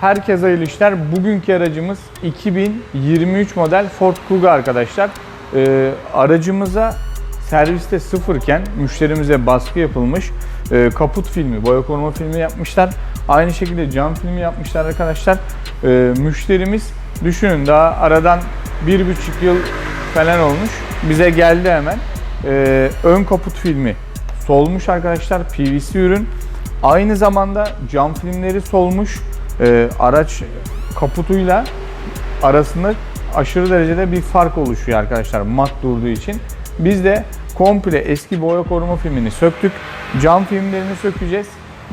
Herkese hayırlı işler. Bugünkü aracımız 2023 model Ford Kuga arkadaşlar. Ee, aracımıza serviste sıfırken müşterimize baskı yapılmış e, kaput filmi, boya koruma filmi yapmışlar. Aynı şekilde cam filmi yapmışlar arkadaşlar. Ee, müşterimiz düşünün daha aradan bir buçuk yıl falan olmuş. Bize geldi hemen. Ee, ön kaput filmi solmuş arkadaşlar. PVC ürün. Aynı zamanda cam filmleri solmuş. Ee, araç kaputuyla arasında aşırı derecede bir fark oluşuyor arkadaşlar mat durduğu için. Biz de komple eski boya koruma filmini söktük. Cam filmlerini sökeceğiz.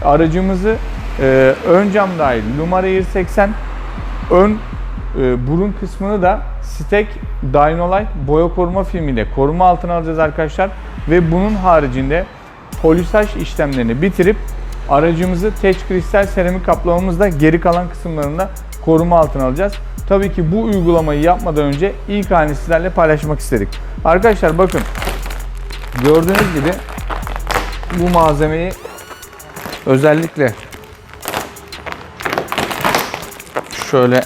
Aracımızı e, ön cam dahil Lumar Air 80 ön e, burun kısmını da Stek Dynolite boya koruma filmiyle koruma altına alacağız arkadaşlar. Ve bunun haricinde polisaj işlemlerini bitirip aracımızı teç kristal seramik kaplamamızda geri kalan kısımlarında koruma altına alacağız. Tabii ki bu uygulamayı yapmadan önce ilk halini sizlerle paylaşmak istedik. Arkadaşlar bakın gördüğünüz gibi bu malzemeyi özellikle şöyle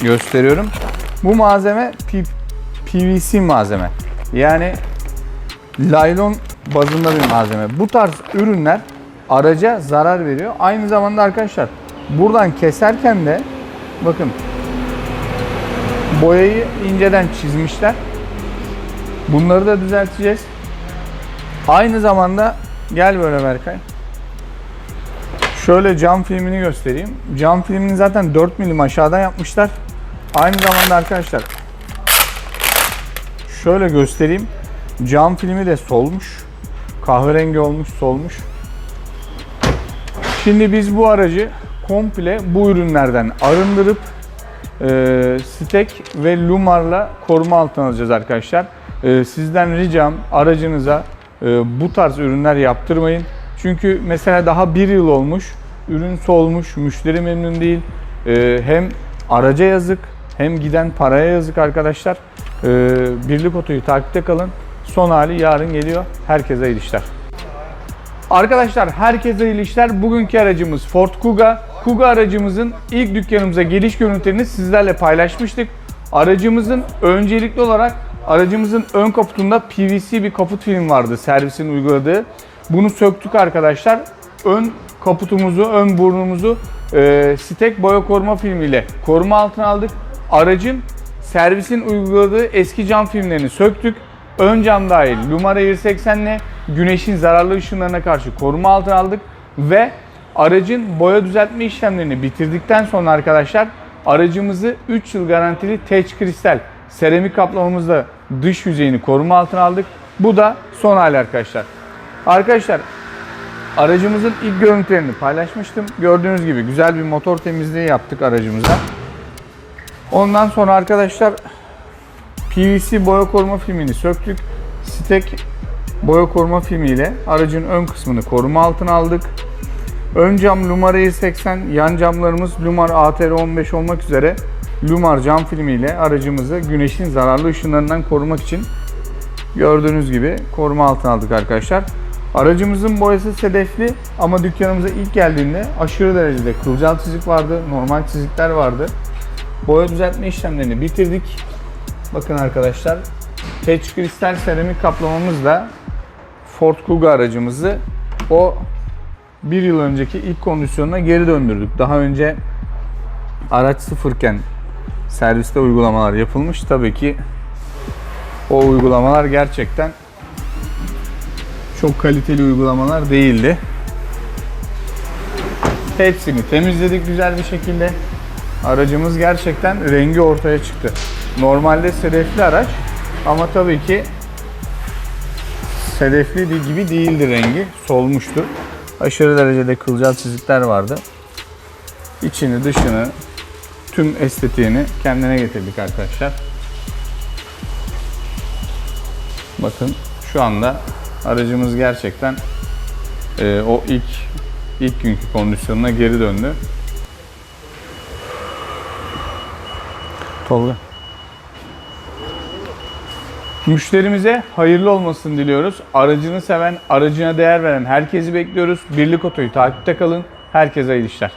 gösteriyorum. Bu malzeme PVC malzeme. Yani laylon bazında bir malzeme. Bu tarz ürünler araca zarar veriyor. Aynı zamanda arkadaşlar buradan keserken de bakın boyayı inceden çizmişler. Bunları da düzelteceğiz. Aynı zamanda gel böyle Berkay. Şöyle cam filmini göstereyim. Cam filmini zaten 4 milim aşağıdan yapmışlar. Aynı zamanda arkadaşlar şöyle göstereyim. Cam filmi de solmuş. Kahverengi olmuş, solmuş. Şimdi biz bu aracı komple bu ürünlerden arındırıp e, Stek ve Lumar'la koruma altına alacağız arkadaşlar. E, sizden ricam aracınıza e, bu tarz ürünler yaptırmayın. Çünkü mesela daha bir yıl olmuş, ürün solmuş, müşteri memnun değil. E, hem araca yazık hem giden paraya yazık arkadaşlar. E, Birlik Oto'yu takipte kalın. Son hali yarın geliyor. Herkese iyi işler. Arkadaşlar herkese iyi işler. Bugünkü aracımız Ford Kuga. Kuga aracımızın ilk dükkanımıza geliş görüntülerini sizlerle paylaşmıştık. Aracımızın öncelikli olarak aracımızın ön kaputunda PVC bir kaput film vardı servisin uyguladığı. Bunu söktük arkadaşlar. Ön kaputumuzu, ön burnumuzu e, stek boya koruma filmiyle koruma altına aldık. Aracın servisin uyguladığı eski cam filmlerini söktük. Ön cam dahil Lumar Air 80 ile güneşin zararlı ışınlarına karşı koruma altına aldık ve aracın boya düzeltme işlemlerini bitirdikten sonra arkadaşlar aracımızı 3 yıl garantili teç kristal seramik kaplamamızla dış yüzeyini koruma altına aldık. Bu da son hali arkadaşlar. Arkadaşlar aracımızın ilk görüntülerini paylaşmıştım. Gördüğünüz gibi güzel bir motor temizliği yaptık aracımıza. Ondan sonra arkadaşlar PVC boya koruma filmini söktük. Stek boya koruma filmiyle aracın ön kısmını koruma altına aldık. Ön cam Lumar Air 80, yan camlarımız Lumar ATR 15 olmak üzere Lumar cam filmiyle aracımızı güneşin zararlı ışınlarından korumak için gördüğünüz gibi koruma altına aldık arkadaşlar. Aracımızın boyası sedefli ama dükkanımıza ilk geldiğinde aşırı derecede kılcal çizik vardı, normal çizikler vardı. Boya düzeltme işlemlerini bitirdik. Bakın arkadaşlar. Teç kristal seramik kaplamamızla Ford Kuga aracımızı o bir yıl önceki ilk kondisyonuna geri döndürdük. Daha önce araç sıfırken serviste uygulamalar yapılmış. Tabii ki o uygulamalar gerçekten çok kaliteli uygulamalar değildi. Hepsini temizledik güzel bir şekilde. Aracımız gerçekten rengi ortaya çıktı. Normalde sedefli araç ama tabii ki sedefli gibi değildi rengi. Solmuştu. Aşırı derecede kılcal çizikler vardı. İçini dışını tüm estetiğini kendine getirdik arkadaşlar. Bakın şu anda aracımız gerçekten e, o ilk ilk günkü kondisyonuna geri döndü. Tolga. Müşterimize hayırlı olmasını diliyoruz. Aracını seven, aracına değer veren herkesi bekliyoruz. Birlik Oto'yu takipte kalın. Herkese hayırlı işler.